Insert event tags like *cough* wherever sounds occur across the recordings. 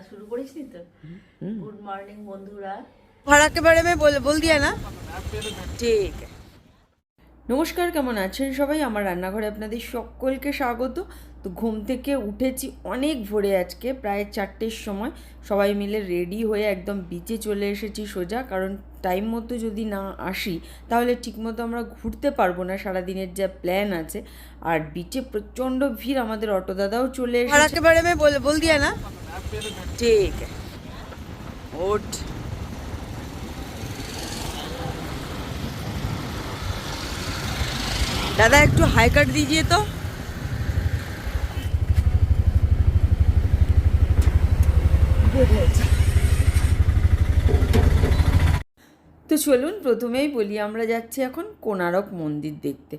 শুরু তো? Good morning বন্ধুরা। বল দিয়া না। ঠিক। নমস্কার কেমন আছেন সবাই? আমার রান্নাঘরে আপনাদের সকলকে স্বাগত। তো ঘুম থেকে উঠেছি অনেক ভোরে আজকে প্রায় চারটের সময়। সবাই মিলে রেডি হয়ে একদম বিচে চলে এসেছি সোজা কারণ টাইম মতো যদি না আসি তাহলে ঠিকমতো আমরা ঘুরতে পারব না সারাদিনের যা প্ল্যান আছে। আর বিচে প্রচণ্ড ভিড় আমাদের অটো দাদাও চলে এসেছে। বলে বল দিয়া না। ঠিক। ওঠ। দাদা একটু হাই কাট দিয়ে তো চলুন, প্রথমেই বলি আমরা যাচ্ছি এখন কোনারক মন্দির দেখতে।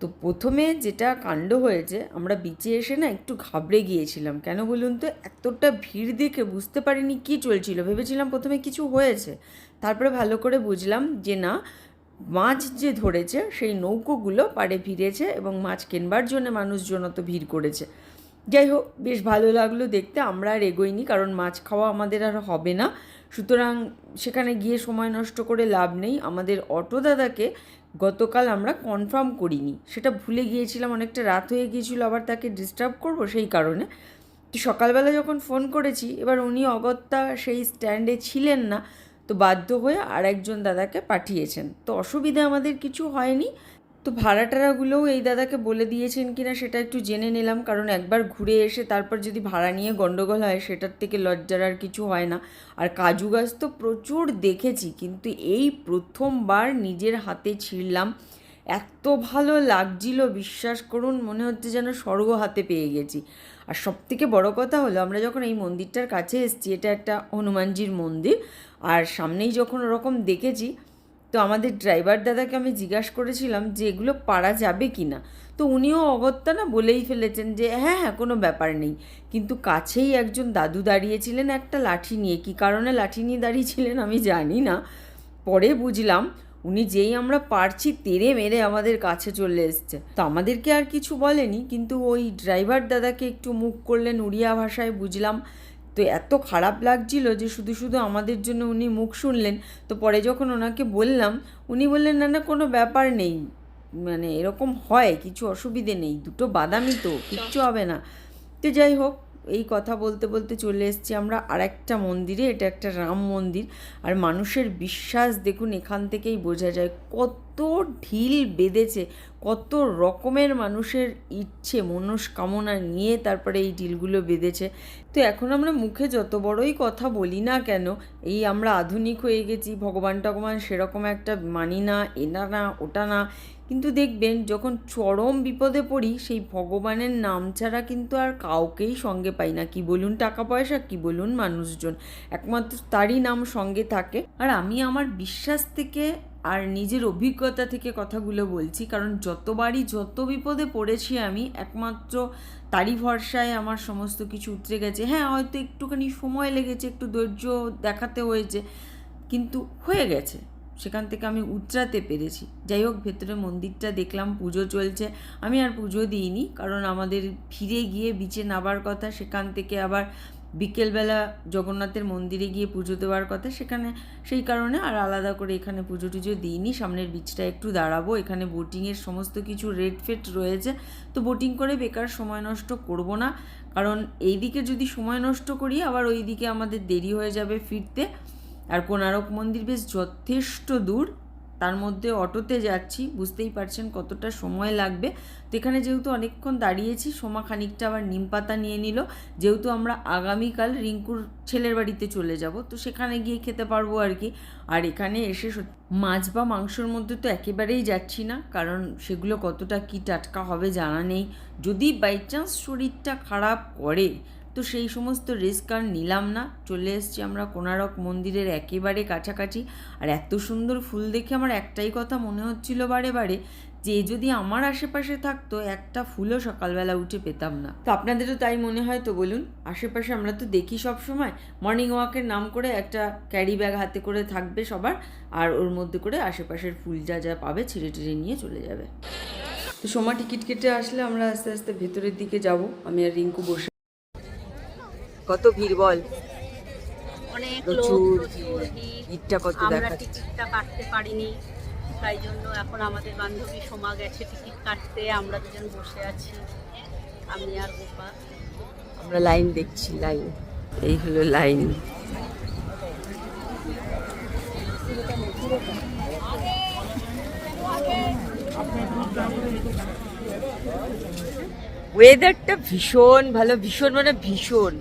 তো প্রথমে যেটা কাণ্ড হয়েছে, আমরা বিচে এসে না একটু ঘাবড়ে গিয়েছিলাম। কেন বলুন তো, এতটা ভিড় দেখে বুঝতে পারিনি কি চলছিল। ভেবেছিলাম প্রথমে কিছু হয়েছে। তারপরে ভালো করে বুঝলাম যে না, মাছ যে ধরেছে, সেই নৌকোগুলো পাড়ে ফিরেছে এবং মাছ কেনবার জন্য মানুষজন অত ভিড় করেছে। যাই হোক, বেশ ভালো লাগল দেখতে। আমরা আর এগোইনি, কারণ মাছ খাওয়া আমাদের আর হবে না। সুতরাং সেখানে গিয়ে সময় নষ্ট করে লাভ নেই। আমাদের অটো দাদাকে গতকাল আমরা কনফার্ম করিনি। সেটা ভুলে গিয়েছিলাম, অনেকটা রাত হয়ে গিয়েছিল, আবার তাকে ডিস্টার্ব করব সেই কারণে। তো সকালবেলা যখন ফোন করেছি, এবার উনি অগত্যা সেই স্ট্যান্ডে ছিলেন না, তো বাধ্য হয়ে আর একজন দাদাকে পাঠিয়েছেন। তো অসুবিধা আমাদের কিছু হয়নি। তো ভাড়া টাড়াগুলোও এই দাদাকে বলে দিয়েছেন কিনা সেটা একটু জেনে নিলাম, কারণ একবার ঘুরে এসে তারপর যদি ভাড়া নিয়ে গন্ডগোল হয় সেটার থেকে লজ্জার আর কিছু হয় না। আর কাজু গাছ তো প্রচুর দেখেছি, কিন্তু এই প্রথমবার নিজের হাতে ছিঁড়লাম। এত ভালো লাগছিল, বিশ্বাস করুন, মনে হচ্ছে যেন স্বর্গ হাতে পেয়ে গেছি। আর সব থেকে বড় কথা হলো, আমরা যখন এই মন্দিরটার কাছে এসেছি, এটা একটা হনুমানজির মন্দির, আর সামনেই যখন ওরকম দেখেছি তো আমাদের ড্রাইভার দাদাকে আমি জিজ্ঞাসা করেছিলাম যে এগুলো পারা যাবে কি না তো উনিও অগত্যা না বলেই ফেলেছেন যে হ্যাঁ হ্যাঁ কোনো ব্যাপার নেই। কিন্তু কাছেই একজন দাদু দাঁড়িয়েছিলেন একটা লাঠি নিয়ে। কী কারণে লাঠি নিয়ে দাঁড়িয়েছিলেন আমি জানি না। পরে বুঝলাম উনি যেই আমরা পারছি তেরে মেরে আমাদের কাছে চলে এসছে। তো আমাদেরকে আর কিছু বলেনি, কিন্তু ওই ড্রাইভার দাদাকে একটু মুখ করলেন উড়িয়া ভাষায় বুঝলাম তো এত খারাপ লাগছিল যে শুধু শুধু আমাদের জন্য উনি মুখ শুনলেন। তো পরে যখন ওনাকে বললাম, উনি বললেন, না না, কোনো ব্যাপার নেই। মানে এরকম হয়, কিছু অসুবিধে নেই, দুটো বাদামি তো, কিচ্ছু হবে না। তো যাই হোক, এই কথা বলতে বলতে চলে এসেছি আমরা আরেকটা মন্দিরে, এটা একটা রাম মন্দির। আর মানুষের বিশ্বাস, দেখুন, এখান থেকেই বোঝা যায় কত ঢিল বেঁধেছে, কত রকমের মানুষের ইচ্ছে, মনস্কামনা নিয়ে তারপরে এই ঢিলগুলো বেঁধেছে। তো এখন আমরা মুখে যত বড়ই কথা বলি না কেন, এই আমরা আধুনিক হয়ে গেছি, ভগবান টগবান সেরকম একটা মানি না, এনা না, ওটা না। কিন্তু দেখবেন যখন চরম বিপদে পড়ি, সেই ভগবানের নাম ছাড়া কিন্তু আর কাউকেই সঙ্গে পাই না। কি বলুন টাকা পয়সা কি বলুন মানুষজন, একমাত্র তারই নাম সঙ্গে থাকে। আর আমি আমার বিশ্বাস থেকে আর নিজের অভিজ্ঞতা থেকে কথাগুলো বলছি, কারণ যতবারই যত বিপদে পড়েছি আমি, একমাত্র তারই ভরসায় আমার সমস্ত কিছু উতরে গেছে। হ্যাঁ হয়তো একটুখানি সময় লেগেছে, একটু ধৈর্য দেখাতে হয়েছে, কিন্তু হয়ে গেছে। সেখান থেকে আমি উতরাতে পেরেছি। যাই হোক, ভেতরে মন্দিরটা দেখলাম, পুজো চলছে। আমি আর পুজো দিইনি, কারণ আমাদের ফিরে গিয়ে বিচে নাবার কথা, সেখান থেকে আবার বিকেলবেলা জগন্নাথের মন্দিরে গিয়ে পুজো দেওয়ার কথা সেখানে, সেই কারণে আর আলাদা করে এখানে পুজো টুজো দিইনি। সামনের বিচটা একটু দাঁড়াবো। এখানে বোটিংয়ের সমস্ত কিছু রেড ফেট রয়েছে। তো বোটিং করে বেকার সময় নষ্ট করব না। কারণ এই দিকে যদি সময় নষ্ট করি, আবার ওই দিকে আমাদের দেরি হয়ে যাবে ফিরতে। আর কোনারক মন্দির বেশ যথেষ্ট দূর। তার মধ্যে অটোতে যাচ্ছি, বুঝতেই পারছেন কতটা সময় লাগবে। তো এখানে যেহেতু অনেকক্ষণ দাঁড়িয়েছি, সোমা খানিকটা আবার নিম পাতা নিয়ে নিল। যেহেতু আমরা আগামীকাল রিঙ্কুর ছেলের বাড়িতে চলে যাব, তো সেখানে গিয়ে খেতে পারব আর কি। আর এখানে এসে মাছ বা মাংসর মধ্যে তো একেবারেই যাচ্ছি না, কারণ সেগুলো কতটা কি টাটকা হবে জানা নেই। যদি বাই চান্স শরীরটা খারাপ করে তো সেই সমস্ত রিস্ক আর নিলাম না। চলে এসেছি আমরা কোনারক মন্দিরের একেবারে কাছাকাছি। আর এত সুন্দর ফুল দেখে আমার একটাই কথা মনে হচ্ছিল বারে বারে, যে যদি আমার আশেপাশে থাকতো, একটা ফুলও সকালবেলা উঠে পেতাম না। তো আপনাদেরও তাই মনে হয় তো বলুন? আশেপাশে আমরা তো দেখি সব সময় মর্নিং ওয়াকের নাম করে একটা ক্যারি ব্যাগ হাতে করে থাকবে সবার, আর ওর মধ্যে করে আশেপাশের ফুল যা যা পাবে ছিঁড়ে টিড়ে নিয়ে চলে যাবে। তো সোমা টিকিট কেটে আসলে আমরা আস্তে আস্তে ভেতরের দিকে যাব। আমি আর রিঙ্কু বসে কত ভিড় বল? অনেক প্রচুর ভিড়টা কত আমরা টিকিটটা কাটতে পারিনি তাই জন্য এখন আমাদের বান্ধবী সোমা গেছে টিকিট কাটতে। আমরা দুজন বসে আছি আমি আর গোপা আমরা লাইন দেখছি লাইন। এই হলো লাইন। ওয়েদারটা ভীষণ ভালো ভীষণ মানে ভীষণ।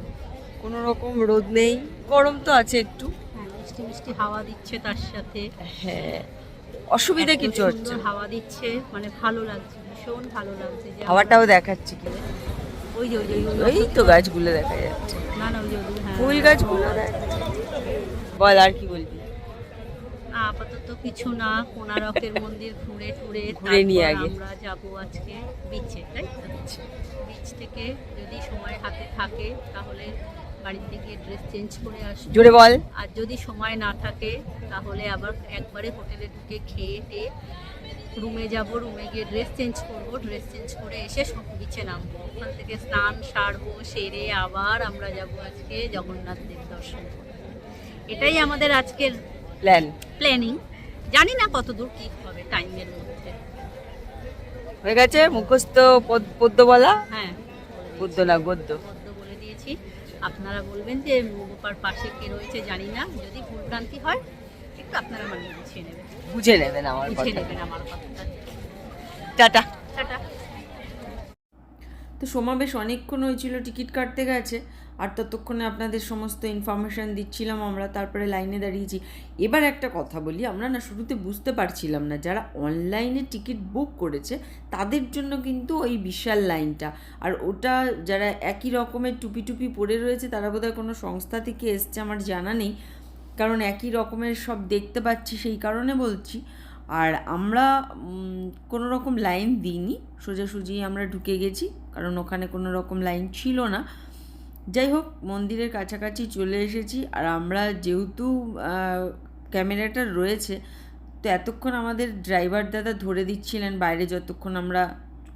কোনো রকম রোদ নেই। গরম তো আছে একটু। হ্যাঁ মিষ্টি মিষ্টি হাওয়া দিচ্ছে তার সাথে। হ্যাঁ অসুবিধা কিছু হচ্ছে হাওয়া দিচ্ছে মানে ভালো লাগছে ভীষণ ভালো লাগছে হাওয়াটাও দেখাচ্ছি কি? ওই যে ওই যে ওই তো গাছগুলো দেখা যাচ্ছে। না না ওই যে হ্যাঁ। ফুল গাছগুলো বল আর কি বলবি? না, আপাতত কিছু না কোনারকের মন্দির ঘুরে টুরে *laughs* ঘুরে নিয়ে আগে। আমরা যাব আজকে বিচে তাই তো? বিচ থেকে যদি সময় হাতে থাকে তাহলে বাড়িতে গিয়ে ড্রেস চেঞ্জ করে আসব জোরে বল। আর যদি সময় না থাকে তাহলে আবার একবারে হোটেলে ঢুকে খেয়ে টেয়ে রুমে যাব রুমে গিয়ে ড্রেস চেঞ্জ করব। ড্রেস চেঞ্জ করে এসে সব বিচে নামবো। ওখান থেকে স্নান সারবো সেরে আবার আমরা যাব আজকে জগন্নাথ দেব দর্শন। এটাই আমাদের আজকের প্ল্যান প্ল্যানিং জানি না কত দূর কি হবে টাইমের মধ্যে। হয়ে গেছে মুখস্থ পদ- পদ্য বলা হ্যাঁ। পদ্য না গদ্য আপনারা বলবেন যে গোপার পাশে কে রয়েছে জানি না। যদি ভুলভ্রান্তি হয় একটু আপনারা মানে বুঝিয়ে নেবেন। বুঝে নেবেন আমার বুঝে কথা নেবেন আমার কথাটা। টাটা। টাটা। তো সমাবেশ অনেকক্ষণ হয়েছিল টিকিট কাটতে গেছে আর ততক্ষণে আপনাদের সমস্ত ইনফরমেশান দিচ্ছিলাম আমরা, তারপরে লাইনে দাঁড়িয়েছি। এবার একটা কথা বলি, আমরা না শুরুতে বুঝতে পারছিলাম না, যারা অনলাইনে টিকিট বুক করেছে, তাদের জন্য কিন্তু ওই বিশাল লাইনটা আর ওটা যারা একই রকমের টুপি টুপি পরে রয়েছে, তারা বোধহয় কোনো সংস্থা থেকে এসছে, আমার জানা নেই। কারণ একই রকমের সব দেখতে পাচ্ছি, সেই কারণে বলছি। আর আমরা কোনো রকম লাইন দিইনি। সোজাসুজি আমরা ঢুকে গেছি, কারণ ওখানে কোনো রকম লাইন ছিল না। যাই হোক, মন্দিরের কাছাকাছি চলে এসেছি। আর আমরা যেহেতু ক্যামেরাটা রয়েছে, তো এতক্ষণ আমাদের ড্রাইভার দাদা ধরে দিচ্ছিলেন বাইরে যতক্ষণ আমরা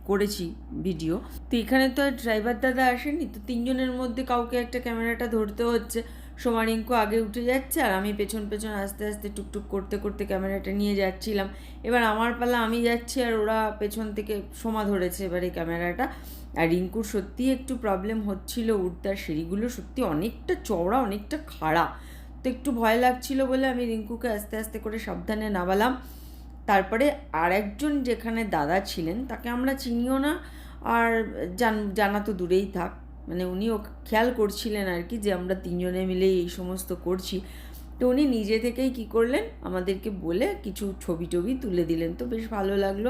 করেছি ভিডিও। তো এখানে তো আর ড্রাইভার দাদা আসেনি, তো তিনজনের মধ্যে কাউকে একটা ক্যামেরাটা ধরতে হচ্ছে। সোমারিঙ্কু আগে উঠে যাচ্ছে আর আমি পেছন পেছন আস্তে আস্তে টুকটুক করতে করতে ক্যামেরাটা নিয়ে যাচ্ছিলাম। এবার আমার পালা আমি যাচ্ছি আর ওরা পেছন থেকে সোমা ধরেছে এবারে ক্যামেরাটা। আর রিঙ্কুর সত্যি একটু প্রবলেম হচ্ছিল উঠতে আর সিঁড়িগুলো সত্যি অনেকটা চওড়া, অনেকটা খাড়া। তো একটু ভয় লাগছিল বলে আমি রিঙ্কুকে আস্তে আস্তে করে সাবধানে নামালাম। তারপরে আর একজন যেখানে দাদা ছিলেন তাকে আমরা চিনিও না, আর জান, জানা তো দূরেই থাক। মানে উনিও খেয়াল করছিলেন আর কি যে আমরা তিনজনে মিলে এই সমস্ত করছি। তো উনি নিজে থেকেই কি করলেন? আমাদেরকে বলে কিছু ছবি টবি তুলে দিলেন। তো বেশ ভালো লাগল।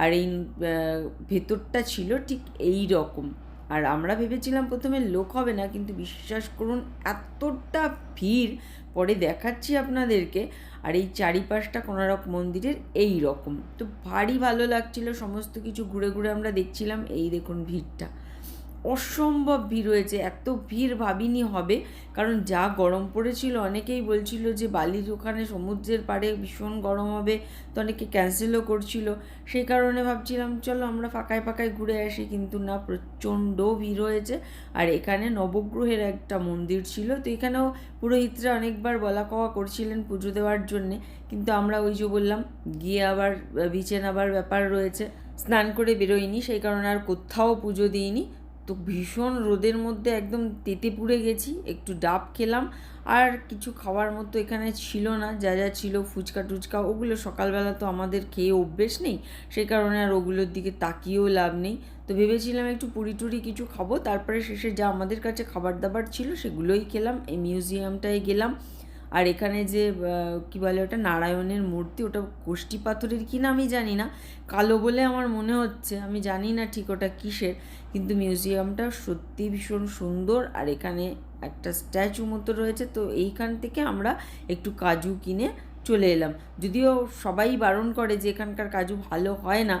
আর এই ভেতরটা ছিল ঠিক এই রকম। আর আমরা ভেবেছিলাম প্রথমে লোক হবে না, কিন্তু বিশ্বাস করুন এতটা ভিড়। পরে দেখাচ্ছি আপনাদেরকে। আর এই চারিপাশটা কোনারক মন্দিরের এই রকম। তো ভারী ভালো লাগছিল। সমস্ত কিছু ঘুরে ঘুরে আমরা দেখছিলাম। এই দেখুন ভিড়টা। অসম্ভব ভিড় হয়েছে, এত ভিড় ভাবিনি হবে। কারণ যা গরম পড়েছিল, অনেকেই বলছিল যে বালির ওখানে সমুদ্রের পাড়ে ভীষণ গরম হবে, তো অনেকে ক্যান্সেলও করছিল। সেই কারণে ভাবছিলাম, চলো আমরা ফাঁকায় ফাঁকায় ঘুরে আসি। কিন্তু না, প্রচণ্ড ভিড় হয়েছে। আর এখানে নবগ্রহের একটা মন্দির ছিল, তো এখানেও পুরোহিতরা অনেকবার বলা কওয়া করছিলেন পুজো দেওয়ার জন্যে। কিন্তু আমরা ওই যে বললাম, গিয়ে আবার বিচে নাবার ব্যাপার রয়েছে। স্নান করে বেরোইনি, সেই কারণে আর কোথাও পুজো দিইনি। তো ভীষণ রোদের মধ্যে একদম তেতে পুড়ে গেছি, একটু ডাব খেলাম, আর কিছু খাওয়ার মতো এখানে ছিল না, যা যা ছিল ফুচকা টুচকা, ওগুলো সকালবেলা তো আমাদের খেয়ে অভ্যেস নেই, সেই কারণে আর ওগুলোর দিকে তাকিয়েও লাভ নেই। তো ভেবেছিলাম একটু পুরি টুরি কিছু খাব, তারপরে শেষে যা আমাদের কাছে খাবার দাবার ছিল সেগুলোই খেলাম, এই মিউজিয়ামটায় গেলাম। আর এখানে যে কি বলে ওটা, নারায়ণের মূর্তি, ওটা কোষ্টি পাথরের কি না আমি জানি না, কালো বলে আমার মনে হচ্ছে, আমি জানি না ঠিক ওটা কিসের। কিন্তু মিউজিয়ামটা সত্যি ভীষণ সুন্দর আর এখানে একটা স্ট্যাচু মতো রয়েছে, তো এইখান থেকে আমরা একটু কাজু কিনে চলে এলাম। যদিও সবাই বারণ করে যে এখানকার কাজু ভালো হয় না,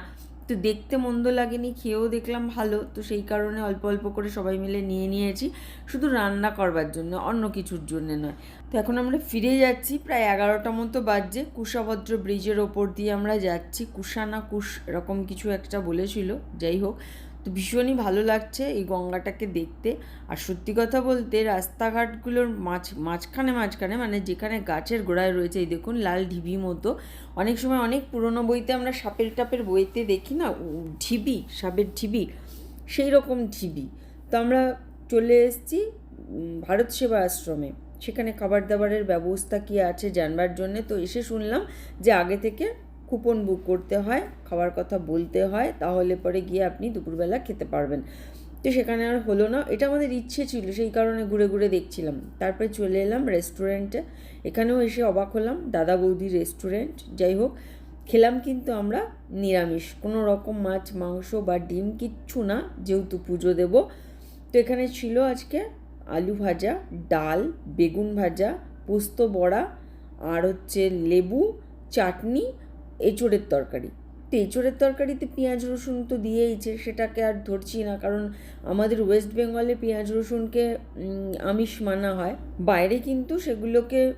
তো দেখতে মন্দ লাগেনি, খেয়েও দেখলাম ভালো, তো সেই কারণে অল্প অল্প করে সবাই মিলে নিয়ে নিয়েছি, শুধু রান্না করবার জন্য, অন্য কিছুর জন্য নয়। তো এখন আমরা ফিরে যাচ্ছি, প্রায় এগারোটা মতো বাজছে, কুশাভদ্র ব্রিজের ওপর দিয়ে আমরা যাচ্ছি কুশা না কুশ এরকম কিছু একটা বলেছিল, যাই হোক। তো ভীষণই ভালো লাগছে এই গঙ্গাটাকে দেখতে। আর সত্যি কথা বলতে রাস্তাঘাটগুলোর মাঝ মাঝখানে মাঝখানে মানে যেখানে গাছের গোড়ায় রয়েছে, এই দেখুন লাল ঢিবি মতো, অনেক সময় অনেক পুরনো বইতে আমরা সাপের টাপের বইতে দেখি না ঢিবি, সাপের ঢিবি সেই রকম ঢিবি। তো আমরা চলে এসেছি ভারত সেবা আশ্রমে। সেখানে খাবার দাবারের ব্যবস্থা কি আছে জানবার জন্যে তো এসে শুনলাম যে আগে থেকে কুপন বুক করতে হয়, খাওয়ার কথা বলতে হয়, তাহলে পরে গিয়ে আপনি দুপুরবেলা খেতে পারবেন। তো সেখানে আর হলো না, এটা আমাদের ইচ্ছে ছিল, সেই কারণে ঘুরে ঘুরে দেখছিলাম। তারপরে চলে এলাম রেস্টুরেন্টে এখানেও এসে অবাক হলাম, দাদা বৌদি রেস্টুরেন্ট যাই হোক, খেলাম কিন্তু আমরা নিরামিষ, কোনো রকম মাছ, মাংস বা ডিম কিচ্ছু না, যেহেতু পুজো দেব। তো এখানে ছিল আজকে আলু ভাজা, ডাল, বেগুন ভাজা, পোস্ত বড়া, আর হচ্ছে লেবু, চাটনি এঁচোড়ের তরকারি। তো এঁচোড়ের তরকারিতে পেঁয়াজ, রসুন তো দিয়েইছে, সেটাকে আর ধরছি না। কারণ আমাদের ওয়েস্ট বেঙ্গলে পেঁয়াজ, রসুনকে আমিষ মানা হয়। বাইরে কিন্তু সেগুলোকে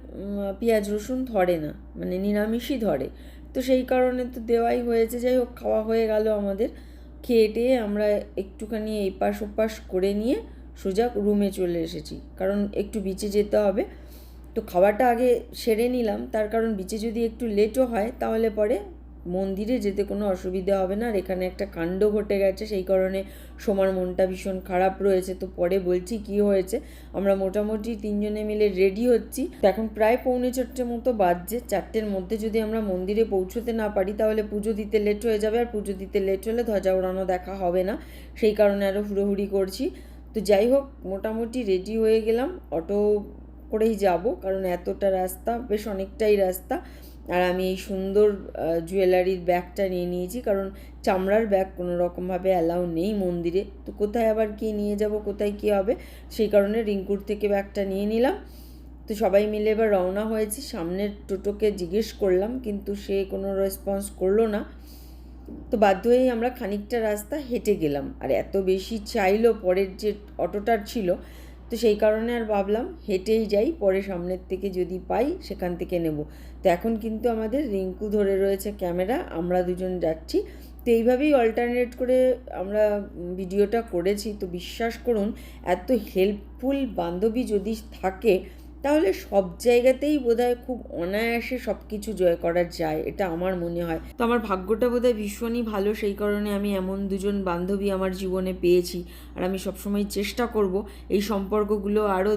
পেঁয়াজ, রসুন ধরে না। মানে নিরামিষই ধরে। তো সেই কারণে তো দেওয়াই হয়েছে। যাই হোক, খাওয়া হয়ে গেল আমাদের। খেয়ে টেয়ে আমরা একটুখানি এই পাশ ওপাশ করে নিয়ে সোজা রুমে চলে এসেছি। কারণ একটু বিচে যেতে হবে। তো খাওয়াটা আগে সেরে নিলাম। তার কারণ বিচে যদি একটু লেটও হয়, তাহলে পরে মন্দিরে যেতে কোনো অসুবিধা হবে না। আর এখানে একটা কাণ্ড ঘটে গেছে, সেই কারণে সোমার মনটা ভীষণ খারাপ রয়েছে। তো পরে বলছি কি হয়েছে? আমরা মোটামুটি তিনজনে মিলে রেডি হচ্ছি। এখন প্রায় পৌনে চারটে মতো বাজছে। চারটের মধ্যে যদি আমরা মন্দিরে পৌঁছতে না পারি, তাহলে পুজো দিতে লেট হয়ে যাবে। আর পুজো দিতে লেট হলে ধ্বজা ওড়ানো দেখা হবে না। সেই কারণে আরও হুড়োহুড়ি করছি। তো যাই হোক, মোটামুটি রেডি হয়ে গেলাম। অটো করেই যাব, কারণ এতটা রাস্তা, বেশ অনেকটাই রাস্তা। আর আমি এই সুন্দর জুয়েলারির ব্যাগটা নিয়ে নিয়েছি, কারণ চামড়ার ব্যাগ কোনো রকমভাবে অ্যালাউ নেই মন্দিরে। তো কোথায় আবার কি নিয়ে যাব, কোথায় কি হবে, সেই কারণে রিঙ্কুর থেকে ব্যাগটা নিয়ে নিলাম। তো সবাই মিলে এবার রওনা হয়েছি, সামনের টোটোকে জিজ্ঞেস করলাম, কিন্তু সে কোনো রেসপন্স করল না। তো বাধ্য হয়েই আমরা খানিকটা রাস্তা হেঁটে গেলাম। আর এত বেশি চাইলো পরের যে অটোটার ছিল তো সেই কারণে আর ভাবলাম হেঁটেই যাই, পরে সামনের থেকে যদি পাই সেখান থেকে নেব। তো এখন কিন্তু আমাদের রিঙ্কু ধরে রয়েছে ক্যামেরা, আমরা দুজন যাচ্ছি। তো এইভাবেই অল্টারনেট করে আমরা ভিডিওটা করেছি। তো বিশ্বাস করুন, এত হেল্পফুল বান্ধবী যদি থাকে তাহলে সব জায়গাতেই বোধহয় খুব অনায়াসে সব কিছু জয় করা যায়, এটা আমার মনে হয়। তো আমার ভাগ্যটা বোধহয় ভীষণই ভালো, সেই কারণে আমি এমন দুজন বান্ধবী আমার জীবনে পেয়েছি। আর আমি সবসময় চেষ্টা করব এই সম্পর্কগুলো আরও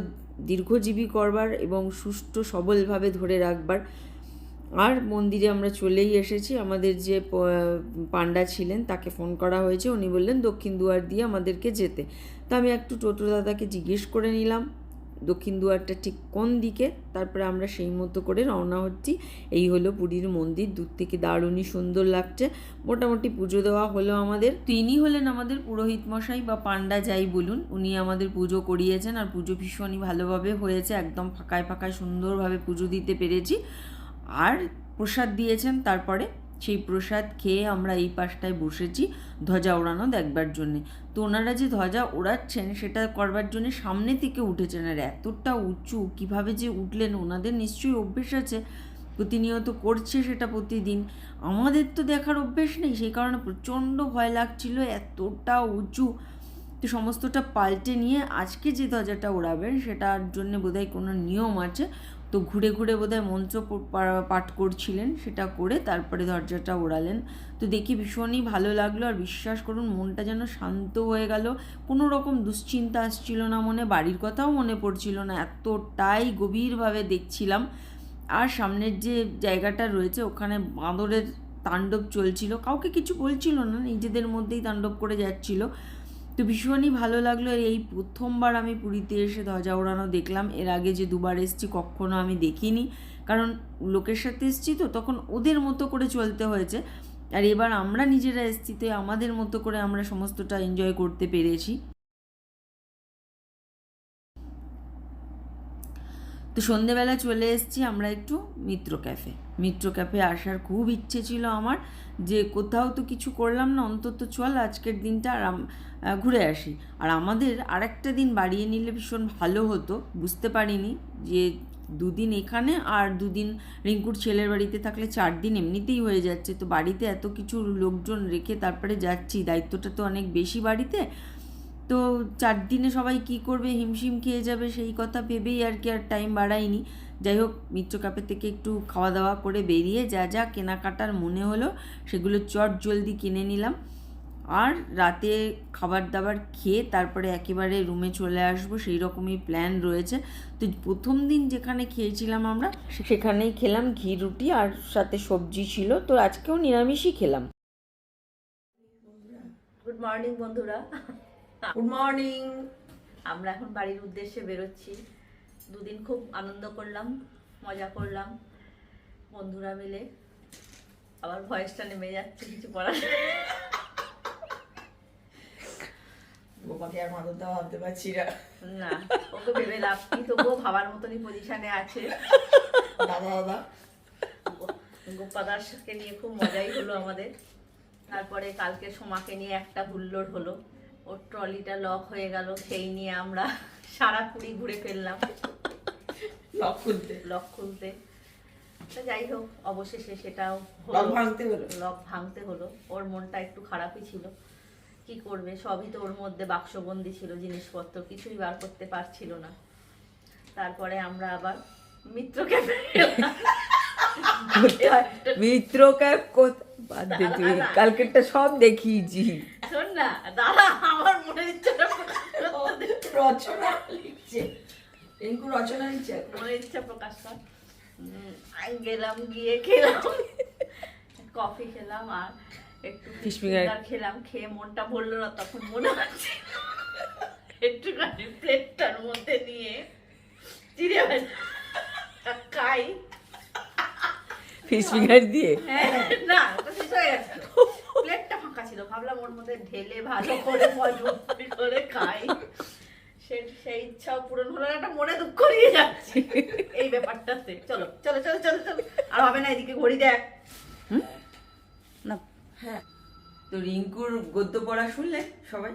দীর্ঘজীবী করবার এবং সুষ্ঠু সবলভাবে ধরে রাখবার। আর মন্দিরে আমরা চলেই এসেছি, আমাদের যে পান্ডা ছিলেন তাকে ফোন করা হয়েছে, উনি বললেন দক্ষিণ দুয়ার দিয়ে আমাদেরকে যেতে। তো আমি একটু টোটো দাদাকে জিজ্ঞেস করে নিলাম। দক্ষিণ দুয়ারটা ঠিক কোন দিকে? তারপরে আমরা সেই মতো করে রওনা হচ্ছি। এই হলো পুরীর মন্দির। দূর থেকে দারুণই সুন্দর লাগছে। মোটামুটি পুজো দেওয়া হলো আমাদের। তিনি হলেন আমাদের পুরোহিত মশাই বা পান্ডা যাই বলুন। উনি আমাদের পুজো করিয়েছেন আর পুজো ভীষণই ভালোভাবে হয়েছে। একদম ফাঁকায় ফাঁকায় সুন্দরভাবে পুজো দিতে পেরেছি। আর প্রসাদ দিয়েছেন তারপরে সেই প্রসাদ খেয়ে আমরা এই পাশটায় বসেছি ধ্বজা ওড়ানো দেখবার জন্যে। তো ওনারা যে ধ্বজা ওড়াচ্ছেন সেটা করবার জন্য সামনে থেকে উঠেছেন আর এতটা উঁচু কীভাবে যে উঠলেন ওনাদের নিশ্চয়ই অভ্যেস আছে, প্রতিনিয়ত করছে সেটা প্রতিদিন। আমাদের তো দেখার অভ্যেস নেই, সেই কারণে প্রচণ্ড ভয় লাগছিল এতটা উঁচু। তো সমস্তটা পাল্টে নিয়ে আজকে যে ধ্বজাটা ওড়াবেন সেটার জন্য বোধহয় কোনো নিয়ম আছে। তো ঘুরে ঘুরে বোধহয় প- পাঠ করছিলেন, সেটা করে তারপরে দরজাটা ওড়ালেন। তো দেখি ভীষণই ভালো লাগল আর বিশ্বাস করুন, মনটা যেন শান্ত হয়ে গেল। কোনো রকম দুশ্চিন্তা আসছিল না মনে, বাড়ির কথাও মনে পড়ছিল না, এতটাই গভীরভাবে দেখছিলাম। আর সামনের যে জায়গাটা রয়েছে, ওখানে বাঁদরের তাণ্ডব চলছিল। কাউকে কিছু বলছিল না, নিজেদের মধ্যেই তাণ্ডব করে যাচ্ছিল। তো ভীষণই ভালো লাগল। এই প্রথমবার আমি পুরীতে এসে ধ্বজা ওড়ানো দেখলাম। এর আগে যে দুবার এসেছি কখনো আমি দেখিনি। কারণ লোকের সাথে এসছি তো, তখন ওদের মতো করে চলতে হয়েছে। আর এবার আমরা নিজেরা এসেছি, তো আমাদের মতো করে আমরা সমস্তটা এনজয় করতে পেরেছি। তো সন্ধেবেলা চলে এসেছি আমরা একটু মিত্র ক্যাফে। মিত্র ক্যাফে আসার খুব ইচ্ছে ছিল আমার যে কোথাও তো কিছু করলাম না, অন্তত চল আজকের দিনটা আরাম ঘুরে আসি। আর আমাদের আরেকটা দিন বাড়িয়ে নিলে ভীষণ ভালো হতো, বুঝতে পারিনি যে দুদিন এখানে আর দুদিন রিঙ্কুর ছেলের বাড়িতে থাকলে চার দিন এমনিতেই হয়ে যাচ্ছে। তো বাড়িতে এত কিছু লোকজন রেখে তারপরে যাচ্ছি, দায়িত্বটা তো অনেক বেশি বাড়িতে। তো চার দিনে সবাই কি করবে, হিমশিম খেয়ে যাবে, সেই কথা ভেবেই আর কি আর টাইম বাড়াইনি যাই হোক মিত্র কাপে থেকে একটু খাওয়া দাওয়া করে বেরিয়ে যা যা কেনাকাটার মনে হলো, সেগুলো চট জলদি কিনে নিলাম। আর রাতে খাবার দাবার খেয়ে তারপরে একেবারে রুমে চলে আসব, সেই রকমই প্ল্যান রয়েছে। তো প্রথম দিন যেখানে খেয়েছিলাম আমরা সেখানেই খেলাম ঘি, রুটি আর সাথে সবজি ছিল। তো আজকেও নিরামিষই খেলাম। গুড মর্নিং বন্ধুরা। গুড মর্নিং আমরা এখন বাড়ির উদ্দেশ্যে বেরোচ্ছি। দুদিন খুব আনন্দ করলাম মজা করলাম। বন্ধুরা মিলে আবার ভয়েসটা নেমে যাচ্ছে কিছু করার আর ভাবতে পারছি না। না ওকে ভেবে লাভ কি তবুও ভাবার মতনই পজিশনে আছে। দাদা দাদা। গোপাদাসকে নিয়ে খুব মজাই হলো আমাদের। তারপরে কালকে সোমাকে নিয়ে একটা হুল্লোড় হলো। ওর ট্রলিটা লক হয়ে গেল সেই নিয়ে আমরা সারা কুড়ি ঘুরে ফেললাম। লক খুলতে। লক খুলতে। তো যাই হোক অবশেষে সেটাও লক ভাঙতে হলো। লক ভাঙতে হলো। ওর মনটা একটু খারাপই ছিল। কি করবে? সবই তো ওর মধ্যে বাক্সবন্দি ছিল জিনিসপত্র কিছুই বার করতে পারছিল না। তারপরে আমরা আবার মিত্র ক্যাব বাদ দে তুই দাদা। কালকেরটা সব দেখিয়েছি। শোন না দাদা আমার মনের ইচ্ছাটা। রচনা লিখছে। রিঙ্কু রচনা লিখছে এখন। মনের ইচ্ছা প্রকাশ কর গেলাম গিয়ে খেলাম। কফি খেলাম আর একটু finger খেলাম খেয়ে মনটা ভরলো না তখন মনে হচ্ছে একটুখানি প্লেটটার মধ্যে নিয়ে চিড়ে খাই। ফিশ ফিঙ্গার দিয়ে? হ্যাঁ, না ওটা শেষ হয়ে গেছে প্লেটটা ফাঁকা ছিল ভাবলাম ওর মধ্যে ঢেলে ভালো করে মজবুত করে খাই। সে সেই ইচ্ছাও পূরণ হলো না একটা মনে দুঃখ নিয়ে যাচ্ছে। এই ব্যাপারটাতে। চলো চলো চলো চলো চলো। আর হবে না এদিকে ঘড়ি দেখ। না তো রিঙ্কুর গদ্য পড়া শুনলে সবাই?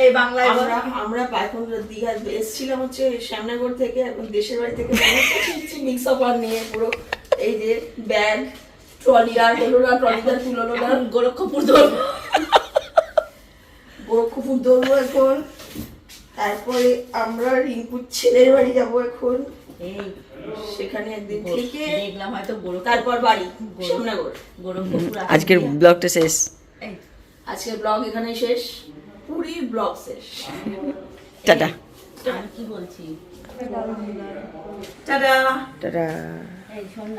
এই বাংলায় আমরা আমরা এখন দীঘা এসেছিলাম হচ্ছে শ্যামনগর থেকে এবং দেশের বাড়ি থেকে মিক্স আপ নিয়ে পুরো এই যে ব্যাগ ট্রলি আর হলো না ট্রলিটা তুললো না গোরক্ষপুর ধরবো। *laughs* গোরক্ষপুর দৌড়বো এখন। তারপরে আমরা রিঙ্কুর ছেলের বাড়ি যাব এখন। সেখানে একদিন থেকে দেখলাম হয়তো তারপর বাড়ি আজকের ব্লগটা শেষ। এই, আজকের ব্লগ এখানে শেষ। পুরি ব্লগ শেষ। টাটা। আমি কি বলছি? টাটা। টাটা। এই শোন না।